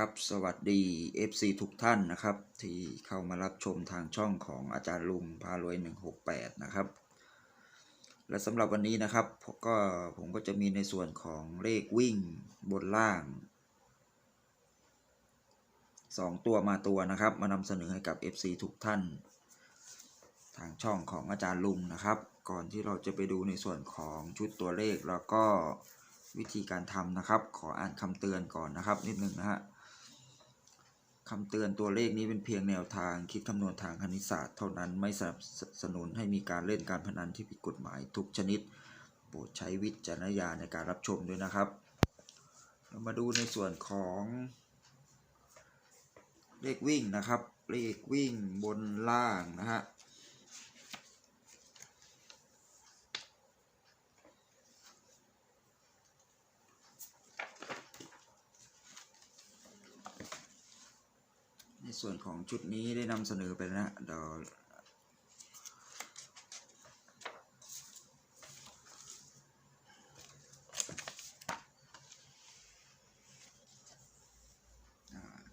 ครับสวัสดี FC ทุกท่านนะครับ ที่เข้ามารับชมทางช่องของอาจารย์ลุงพารวย 168 นะครับ และสำหรับวันนี้นะครับก็ผมก็จะมีในส่วนของเลขวิ่งบนล่าง 2 ตัวมาตัวนะครับ มานำเสนอให้กับ FC ทุกท่าน ทางช่องของอาจารย์ลุงนะครับ ก่อนที่เราจะไปดูในส่วนของชุดตัวเลขแล้วก็วิธีการทำนะครับ ขออ่านคำเตือนก่อนนะครับนิดนึงนะฮะ คำเตือนตัวเลขนี้เป็นเพียงแนวทางคิดคำนวณทางคณิตศาสตร์เท่านั้นไม่สนับสนุนให้มีการเล่นการพนันที่ผิดกฎหมายทุกชนิด โปรดใช้วิจารณญาณในการรับชมด้วยนะครับ เรามาดูในส่วนของเลขวิ่งนะครับ เลขวิ่งบนล่างนะฮะ ส่วนของชุดนี้ได้นำเสนอไปแล้วนะเดี๋ยว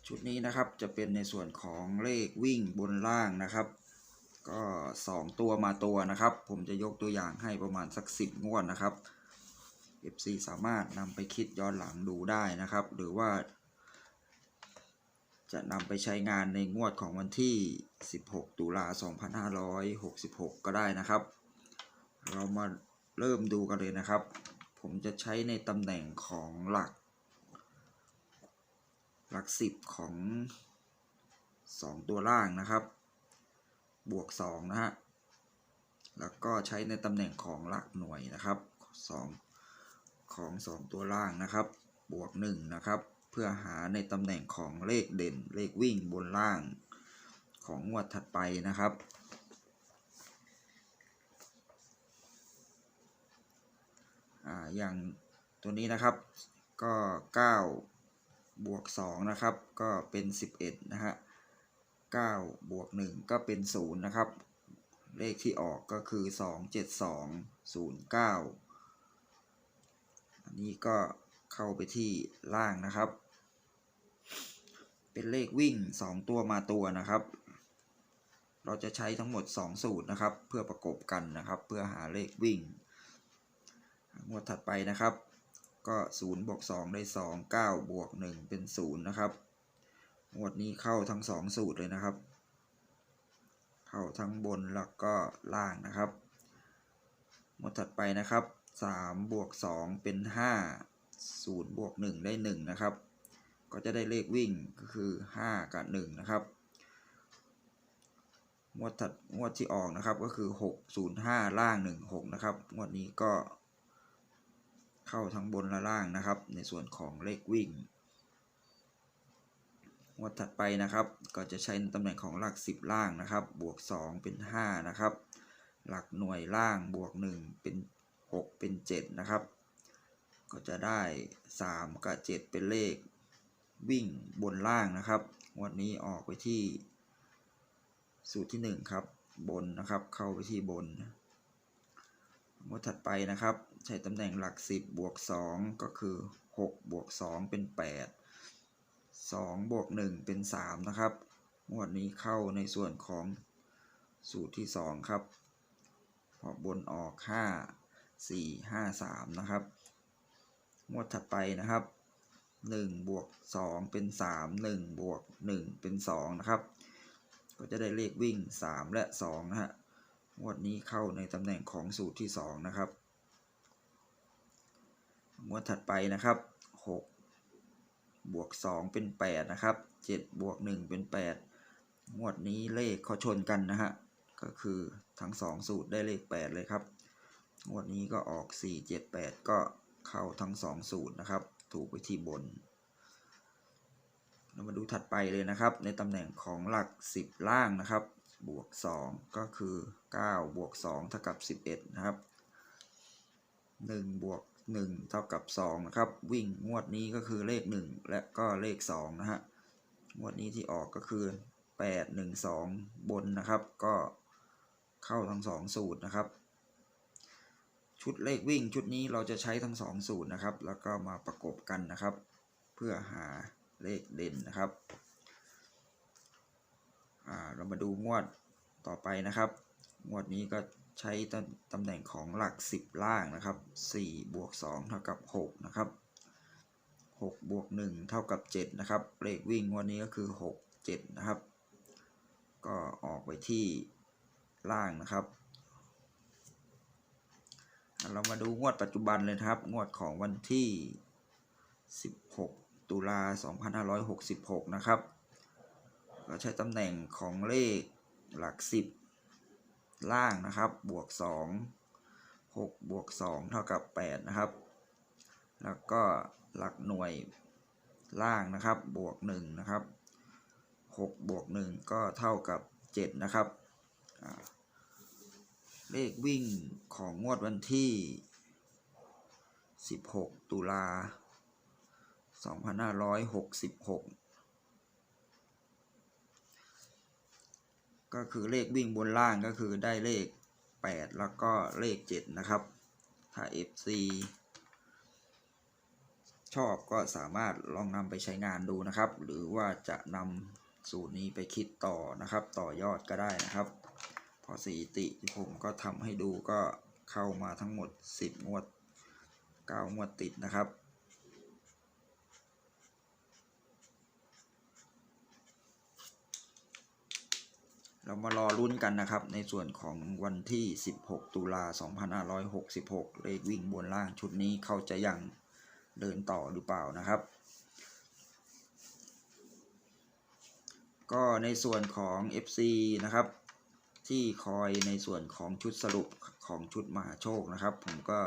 ชุดนี้นะครับจะเป็นในส่วนของเลขวิ่งบนล่างนะครับ ก็ 2 ตัวมาตัวนะครับ ผมจะยกตัวอย่างให้ประมาณสัก 10 งวดนะครับ FC สามารถนำไปคิดย้อนหลังดูได้นะครับ หรือว่า จะนำไปใช้งานในงวดของวันที่ 16 ตุลา 2566 ก็ได้นะครับ เรามาเริ่มดูกันเลยนะครับ ผมจะใช้ในตำแหน่งของหลัก หลัก 10 ของ 2 ตัวล่างนะครับ บวก 2 นะฮะ แล้วก็ใช้ในตำแหน่งของหลักหน่วยนะครับ 2 ของ 2 ตัวล่างนะครับ บวก 1 นะครับ เพื่อหาในตำแหน่งของเลขเด่นเลขวิ่งบนล่างของงวดถัดไปนะครับ อ่า อย่างตัวนี้นะครับ ก็ 9 บวก 2 นะครับ ก็เป็น 11 นะฮะ 9 บวก 1 ก็เป็น 0 นะครับ เลขที่ออกก็คือ 2 7 2 0 9 อันนี้ก็เข้าไปที่ล่างนะครับ เป็นเลขวิ่ง 2 ตัวมาตัวนะครับ เราจะใช้ทั้งหมด 2 สูตรนะครับ เพื่อประกบกันนะครับ เพื่อหาเลขวิ่งงวดถัดไปนะครับ ก็0บวก2ได้ 2 9บวก1เป็น 0 นะครับงวดนี้เข้าทั้ง 2 สูตรเลยนะครับ เข้าทั้งบนแล้วก็ล่างนะครับงวดถัดไปนะครับ3บวก2เป็น 5 0บวก1ได้ 1 นะครับ ก็จะได้เลขวิ่งก็คือ 5 กับ 1 นะครับงวดถัดงวดที่ออกนะครับก็คือ 605 ล่าง 16 นะครับงวดนี้ก็ เข้าทั้งบนและล่างนะครับ ในส่วนของเลขวิ่งงวดถัดไปนะครับ ก็จะใช้ในตำแหน่งของหลัก 10 ล่างนะครับ บวก 2 เป็น 5 นะครับ หลักหน่วยล่างบวก 1 เป็น 6 เป็น 7 นะครับ ก็จะได้ 3 กับ 7 เป็นเลข วิ่งบนล่างนะครับงวดนี้ออกไปที่สูตรที่ 1 ครับ บนนะครับ เข้าไปที่บนงวดถัดไปนะครับ ใช้ตำแหน่งหลัก 10บวก2ก็คือ6บวก2เป็น 8 2บวก1เป็น 3 นะครับงวดนี้เข้าในส่วนของสูตรที่ 2 ครับพอบนออก 5 4 5 3 นะครับงวดถัดไปนะครับ 1บวก2เป็น3 1บวก1เป็น2นะครับ ก็จะได้เลขวิ่ง 3 และ2นะฮะงวดนี้เข้าในตำแหน่งของสูตรที่ 2 นะครับงวดถัดไปนะครับ 6 บวก 2 เป็น 8 นะครับ 7 บวก 1 เป็น 8 งวดนี้เลขเขาชนกันนะฮะ ก็คือทั้ง 2 สูตรได้เลข 8 เลยครับ งวดนี้ก็ออก 4 7 8 ก็เข้าทั้ง 2 สูตรนะครับ ถูกไปที่บน เรามาดูถัดไปเลยนะครับ ในตำแหน่งของหลัก 10 ล่างนะครับ บวก 2 ก็คือ 9 บวก 2 เท่ากับ 11 นะครับ 1 บวก 1 เท่ากับ 2 นะครับ วิ่งงวดนี้ก็คือเลข 1 และก็เลข 2 นะฮะ งวดนี้ที่ออกก็คือ 8 1 2 บนนะครับ ก็เข้าทั้ง 2 สูตรนะครับ ชุดเลขวิ่งชุดนี้เราจะใช้ทั้ง 2 สูตรนะครับ แล้วก็มาประกบกันนะครับ เพื่อหาเลขเด่นนะครับเรามาดูงวดต่อไปนะครับ งวดนี้ก็ใช้ตตำแหน่งของหลัก 10 ล่างนะครับ4บวก2เท่ากับ6นะครับ6บวก1เท่ากับ7นะครับเลขวิ่งงวดนี้ก็คือ 6 7 นะครับ ก็ออกไปที่ล่างนะครับ เรามาดูงวดปัจจุบันเลยครับ งวดของวันที่ 16 ตุลา 2566 นะครับก็ใช้ตำแหน่งของเลขหลัก 10 ล่างนะครับ บวก 2 6 บวก 2 เท่ากับ 8 นะครับ แล้วก็หลักหน่วยล่างนะครับ บวก 1 นะครับ 6 บวก 1 ก็เท่ากับ 7 นะครับ เลขวิ่งของงวดวันที่ 16 ตุลา 2566 ก็คือเลขวิ่งบนล่างก็คือได้เลข 8 แล้วก็เลข 7 นะครับ ถ้า FC ชอบก็สามารถลองนำไปใช้งานดูนะครับ หรือว่าจะนำสูตรนี้ไปคิดต่อนะครับ ต่อยอดก็ได้นะครับ อสถิติที่ผมก็ทำให้ดูก็เข้ามาทั้งหมด 10 งวด 9 งวดติดนะครับ เรามารอลุ้นกันนะครับ ในส่วนของวันที่ 16 ตุลา 2566 เลขวิ่งบนล่างชุดนี้เขาจะยังเดินต่อหรือเปล่านะครับ ก็ในส่วนของ FC นะครับ ที่คอยในส่วนของชุดสรุปของชุดมหาโชคนะครับ ผมก็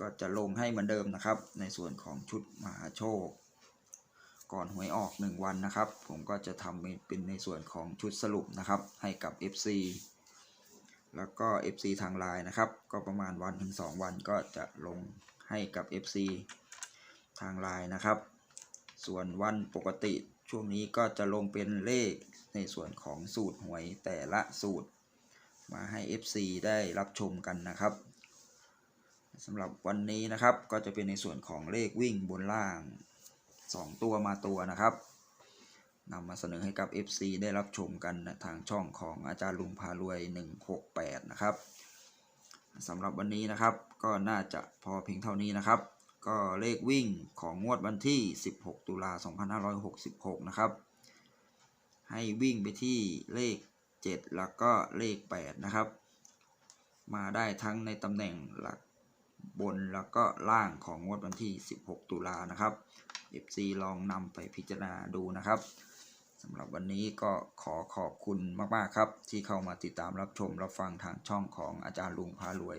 ก็จะลงให้เหมือนเดิมนะครับ ในส่วนของชุดมหาโชค ก่อนหวยออก 1 วันนะครับ ผมก็จะทำเป็นในส่วนของชุดสรุปนะครับ ให้กับ FC แล้วก็ FC ทางไลน์นะครับ ก็ประมาณวันถึง 2 วันก็จะลงให้กับ FC ทางไลน์นะครับ ส่วนวันปกติ ช่วงนี้ก็จะลงเป็นเลขในส่วนของสูตรหวยแต่ละสูตร มาให้ FC ได้รับชมกันนะครับสำหรับวันนี้นะครับก็จะเป็นในส่วนของเลขวิ่งบนล่าง 2 ตัวมาตัวนะครับนำมาเสนอให้กับ FC ได้รับชมกันทางช่องของอาจารย์ลุงพารวย 168 นะครับสำหรับวันนี้นะครับก็น่าจะพอเพียงเท่านี้นะครับ ก็เลขวิ่งของงวดวันที่ 16 ตุลา 2566 นะครับ ให้วิ่งไปที่เลข 7 แล้วก็เลข 8 นะครับ มาได้ทั้งในตำแหน่งหลักบนแล้วก็ล่างของงวดวันที่ 16 ตุลานะครับ FC ลองนำไปพิจารณาดูนะครับสำหรับวันนี้ก็ขอขอบคุณมาก ๆ ครับ ที่เข้ามาติดตามรับชมรับฟังทางช่องของอาจารย์ลุงพารวย